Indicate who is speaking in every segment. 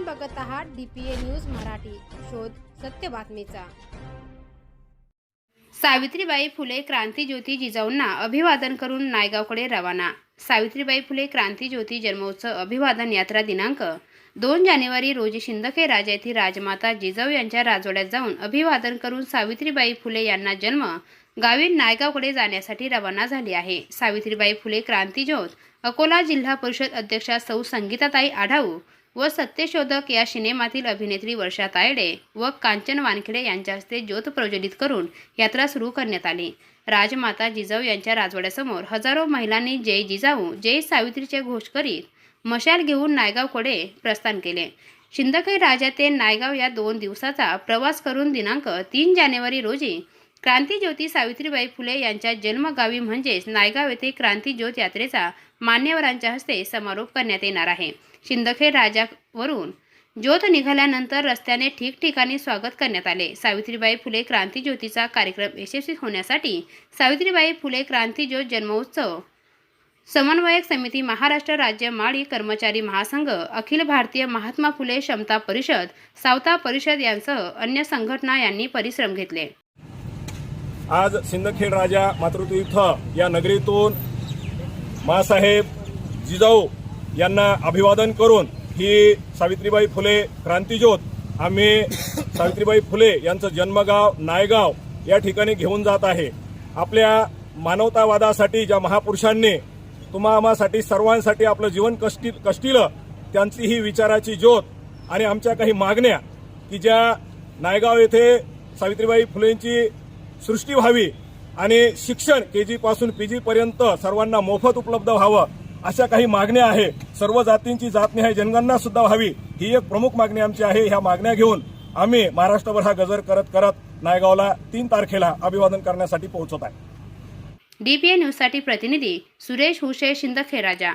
Speaker 1: आपण बघत आहात डीपीए न्यूज मराठी. शोध सत्य बातमीचा. सावित्रीबाई फुले क्रांतीज्योती जिजाऊंना अभिवादन करून नायगावकडे रवाना. सावित्रीबाई फुले क्रांतीज्योती जन्मोत्सव अभिवादन यात्रा दिनांक दोन जानेवारी रोजी शिंदखे राजा येथील राजमाता जिजाऊ यांच्या राजवाड्यात जाऊन अभिवादन करून सावित्रीबाई फुले यांना जन्म गावी नायगावकडे जाण्यासाठी रवाना झाली आहे. सावित्रीबाई फुले क्रांतीज्योत अकोला जिल्हा परिषद अध्यक्षा सौ संगीताताई आढाऊ व सत्यशोधक या सिनेमातील अभिनेत्री वर्षा तायडे व कांचन वानखेडे यांच्या हस्ते ज्योत प्रज्वलित करून यात्रा सुरू करण्यात आली. राजमाता जिजाऊ यांच्या राजवाड्यासमोर हजारो महिलांनी जय जिजाऊ जय सावित्रीचे घोष करीत मशाल घेऊन नायगावकडे प्रस्थान केले. शिंदखे राजा ते नायगाव या दोन दिवसाचा प्रवास करून दिनांक तीन जानेवारी रोजी क्रांतीज्योती सावित्रीबाई फुले यांच्या जन्मगावी म्हणजेच नायगाव येथे क्रांतीज्योत यात्रेचा मान्यवरांच्या हस्ते समारोप करण्यात येणार आहे. शिंदखेड राजावरून ज्योत निघाल्यानंतर रस्त्याने ठिकठिकाणी स्वागत करण्यात आले. सावित्रीबाई फुले क्रांतीज्योतीचा कार्यक्रम यशस्वी होण्यासाठी सावित्रीबाई फुले क्रांतीज्योत जन्मोत्सव समन्वयक समिती महाराष्ट्र राज्य माळी कर्मचारी महासंघ अखिल भारतीय महात्मा फुले क्षमता परिषद सावता परिषद यांसह अन्य संघटना यांनी परिश्रम घेतले.
Speaker 2: आज सिंदखेड राजा मातृतीर्थ या नगरीतून मासाहेब जिजाऊ यांना अभिवादन करून ही सावित्रीबाई फुले क्रांतीज्योत आम्ही सावित्रीबाई फुले यांचं जन्मगाव नायगाव या ठिकाणी घेऊन जात आहे. आपल्या मानवतावादासाठी ज्या महापुरुषांनी तुम्हा सर्वांसाठी आपलं जीवन कष्टी कष्टीलं त्यांची ही विचाराची ज्योत आणि आमच्या काही मागण्या की ज्या नायगाव येथे सावित्रीबाई फुलेंची सृष्टी व्हावी आणि शिक्षण के जी पासून पीजी पर्यंत सर्वांना मोफत उपलब्ध व्हावं अशा काही मागण्या आहे. सर्व जातींची जातनिहाय जनगणना सुद्धा व्हावी. ही एक प्रमुख मागणी आमची आहे. ह्या मागण्या घेऊन आम्ही महाराष्ट्रभर हा गजर करत करत नायगावला तीन तारखेला अभिवादन करण्यासाठी पोहोचत आहे.
Speaker 1: डीपीए न्यूजसाठी प्रतिनिधी सुरेश हुशे शिंदखे राजा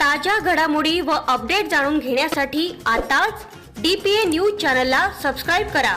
Speaker 3: ताज्या घडामोडी व अपडेट जाणून घेण्यासाठी आताच डीपीए न्यूज चॅनलला सबस्क्राईब करा.